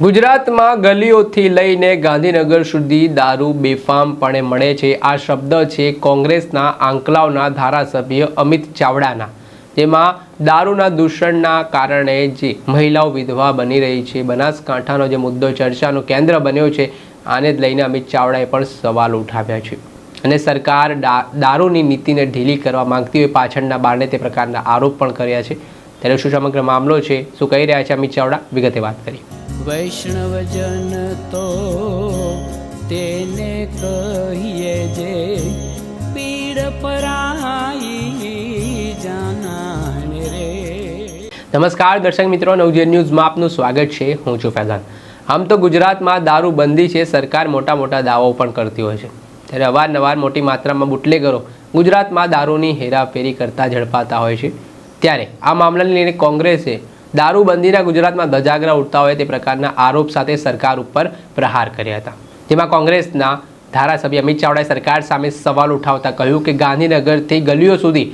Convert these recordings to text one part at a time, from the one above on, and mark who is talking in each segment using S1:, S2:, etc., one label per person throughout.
S1: ગુજરાતમાં ગલીઓથી લઈને ગાંધીનગર સુધી દારૂ બેફામપણે મળે છે. આ શબ્દ છે કોંગ્રેસના આંકલાવના ધારાસભ્ય અમિત ચાવડાના, જેમાં દારૂના દૂષણના કારણે જે મહિલાઓ વિધવા બની રહી છે. બનાસકાંઠાનો જે મુદ્દો ચર્ચાનું કેન્દ્ર બન્યો છે, આને જ લઈને અમિત ચાવડાએ પણ સવાલ ઉઠાવ્યા છે. અને સરકાર દારૂની નીતિને ઢીલી કરવા માંગતી હોય પાછળના બારણે તે પ્રકારના આરોપ પણ કર્યા છે. ત્યારે શું સમગ્ર મામલો છે, શું કહી રહ્યા છે અમિત ચાવડા? વિગતે વાત કરી
S2: વૈષ્ણવજન તો તેને કહીએ જે પીડ પરાઈ જાનાને રે.
S1: નમસ્કાર દર્શક મિત્રો, નવજીવન ન્યૂઝમાં આપનું સ્વાગત છે. હું છું ફૈઝાન. આમ તો ગુજરાતમાં દારૂ બંધી છે. સરકાર મોટા મોટા દાવાઓ પણ કરતી હોય છે. ત્યારે અવારનવાર મોટી માત્રામાં બુટલેગરો ગુજરાતમાં દારૂની હેરાફેરી કરતા ઝડપાતા હોય છે. ત્યારે આ મામલાને લઈને કોંગ્રેસે દારૂબંધીના ગુજરાતમાં ધજાગરા ઉઠતા હોય તે પ્રકારના આરોપ સાથે સરકાર ઉપર પ્રહાર કર્યા હતા. જેમાં કોંગ્રેસના ધારાસભ્ય અમિત ચાવડાએ સરકાર સામે સવાલ ઉઠાવતા કહ્યું કે ગાંધીનગરથી ગલીઓ સુધી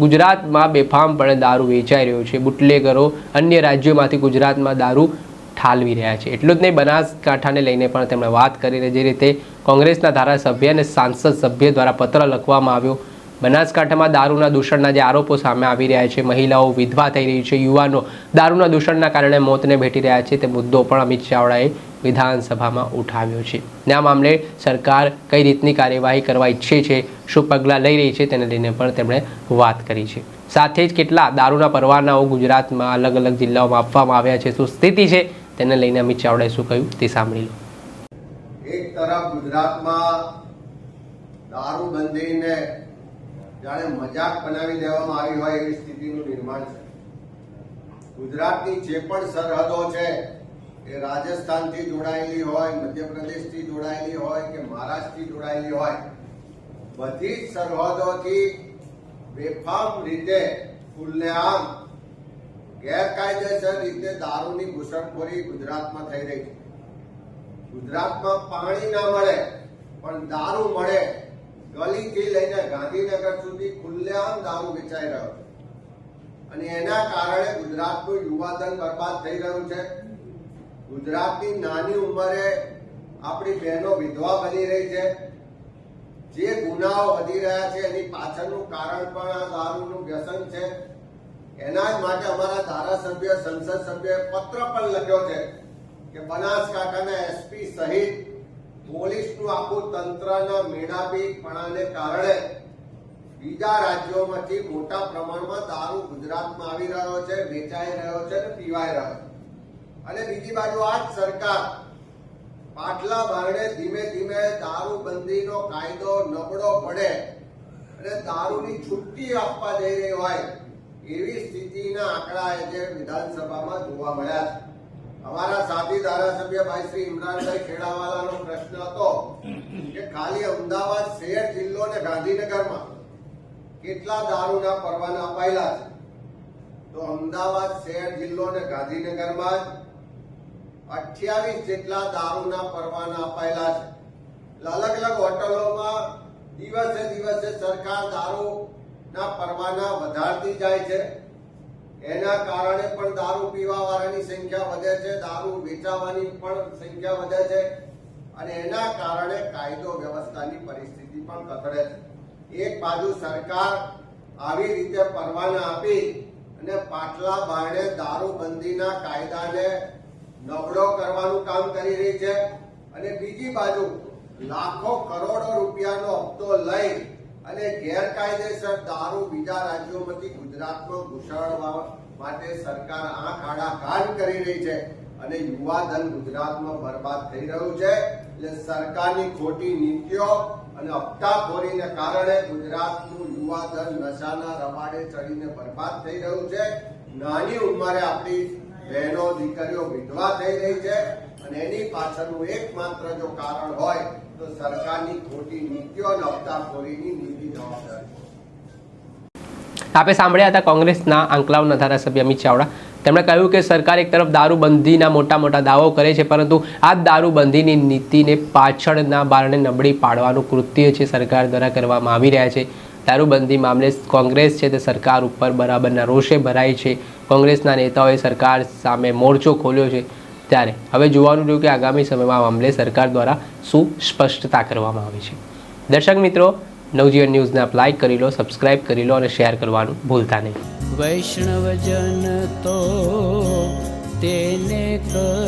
S1: ગુજરાતમાં બેફામપણે દારૂ વેચાઈ રહ્યો છે. બુટલેગરો અન્ય રાજ્યોમાંથી ગુજરાતમાં દારૂ ઠાલવી રહ્યા છે. એટલું જ નહીં, બનાસકાંઠાને લઈને પણ તેમણે વાત કરીને જે રીતે કોંગ્રેસના ધારાસભ્ય અને સાંસદ સભ્ય દ્વારા પત્ર લખવામાં આવ્યો બનાસકાંઠામાં દારૂના દૂષણના જે આરોપો સામે આવી રહ્યા છે, મહિલાઓ વિધવા થઈ રહી છે, યુવાનો દારૂના દૂષણના કારણે મોતને ભેટી રહ્યા છે, તે મુદ્દો પણ અમિત ચાવડાએ વિધાનસભામાં ઉઠાવ્યો છે. આ મામલે સરકાર કઈ રીતની કાર્યવાહી કરવા ઈચ્છે છે, શું પગલાં લઈ રહી છે, તેને લઈને પણ તેમણે વાત કરી છે. સાથે જ કેટલા દારૂના પરવાનાઓ ગુજરાતમાં અલગ અલગ જિલ્લાઓમાં આપવામાં આવ્યા છે, શું સ્થિતિ છે, તેને લઈને અમિત ચાવડાએ શું કહ્યું તે સાંભળી લો.
S3: એક તરફ ગુજરાતમાં દારૂબંધીને જાણે મજાક બનાવી દેવામાં આવી હોય એવી સ્થિતિનું નિર્માણ છે. ગુજરાતની જે પણ સરહદો છે, એ રાજસ્થાનથી જોડાયેલી હોય, મધ્યપ્રદેશથી જોડાયેલી હોય કે મહારાષ્ટ્રથી જોડાયેલી હોય, બધી જ સરહદોથી બેફામ રીતે ખુલ્લેઆમ ગેરકાયદેસર રીતે દારૂની ઘૂસણખોરી ગુજરાતમાં થઈ રહી છે. ગુજરાતમાં પાણી ના મળે, પણ દારૂ મળે ગલીથી લઈને ગાંધીનગર સુધી ખુલ્લેઆમ દારૂ વેચાઈ રહ્યો છે. અને એના કારણે ગુજરાતનું યુવાધન બરબાદ થઈ રહ્યું છે. ગુજરાતની નાની ઉંમરે આપણી બહેનો વિધવા બની રહી છે. જે ગુનાઓ વધી રહ્યા છે, એની પાછળનું કારણ પણ આ દારૂનું વ્યસન છે. એના જ માટે અમારા ધારાસભ્ય, સંસદ સભ્યએ પત્ર પણ લખ્યો છે કે બનાસકાંઠાના એસપી સહિત પોલીસનું આખું તંત્રના મેળાપીપણાને કારણે બીજા રાજ્યોમાંથી મોટા પ્રમાણમાં દારૂ ગુજરાતમાં આવી રહ્યો છે, વેચાઈ રહ્યો છે અને પીવાઈ રહ્યો છે. અને બીજી બાજુ આ જ સરકાર પાટલા બારણે ધીમે ધીમે દારૂબંધીનો કાયદો નબળો પડે અને દારૂની છુટ્ટી આપવા જઈ રહી હોય એવી સ્થિતિના આંકડા આજે વિધાનસભામાં જોવા મળ્યા છે. અમારા સાથી ધારાસભ્ય ભાઈ શ્રી ઇમરાનભાઈ ખેડાવાલાનો પ્રશ્ન હતો કે ખાલી અમદાવાદ શહેર જિલ્લો ને ગાંધીનગરમાં કેટલા દારૂના પરવાના અપાયેલા છે? તો અમદાવાદ શહેર જિલ્લો ને ગાંધીનગરમાં અઠ્યાવીસ જેટલા દારૂના પરવાના અપાયેલા છે. અલગ અલગ હોટલોમાં દિવસે દિવસે સરકાર દારૂના પરવાના વધારતી જાય છે. એના કારણે પણ દારૂ પીવા વાળાની સંખ્યા વધે છે, દારૂ વેચાવાની પણ સંખ્યા વધે છે અને એના કારણે કાયદો વ્યવસ્થાની પરિસ્થિતિ પણ કથળે છે. એક બાજુ સરકાર આવી રીતે પરવાના આપી અને પાટલા બારણે દારૂબંધીના કાયદાને નબળો કરવાનું કામ કરી રહી છે અને બીજી બાજુ લાખો કરોડો રૂપિયાનો હપ્તો લઈ અને ગેરકાયદેસર દારૂ બીજા રાજ્યોમાંથી ગુજરાતમાં ઘુસાડવા માટે સરકાર આંખ આડા કાન કરી રહી છે અને યુવા ધન ગુજરાતમાં બરબાદ થઈ રહ્યું છે. એટલે સરકારની ખોટી નીતિઓ અને હપ્તાખોરીને કારણે ગુજરાતનું યુવા ધન નશાના રવાડે ચડીને બરબાદ થઈ રહ્યું છે. નાની ઉંમરે આપણી બહેનો, દીકરીઓ વિધવા થઈ રહી છે. અને એની પાછળનું એકમાત્ર જો કારણ હોય, તો સરકારની ખોટી નીતિઓ અને નીતિ જવાબદાર
S1: આપે સાંભળ્યા હતા કોંગ્રેસના આંકલાવના ધારાસભ્ય અમિત ચાવડા. તેમણે કહ્યું કે સરકાર એક તરફ દારૂબંધીના મોટા મોટા દાવો કરે છે, પરંતુ આ દારૂબંધીની નીતિને પાછળના બારણે નબળી પાડવાનું કૃત્ય છે સરકાર દ્વારા કરવામાં આવી રહ્યા છે. દારૂબંધી મામલે કોંગ્રેસ છે તે સરકાર ઉપર બરાબરના રોષે ભરાય છે. કોંગ્રેસના નેતાઓએ સરકાર સામે મોરચો ખોલ્યો છે. ત્યારે હવે જોવાનું રહ્યું કે આગામી સમયમાં આ મામલે સરકાર દ્વારા શું સ્પષ્ટતા કરવામાં આવી છે. દર્શક મિત્રો, નવજીવન ન્યૂઝને આપ લાઈક કરી લો સબસ્ક્રાઇબ કરી લો અને શેર કરવાનું ભૂલતા નહીં.
S2: વૈષ્ણવજન તો તેને કહીએ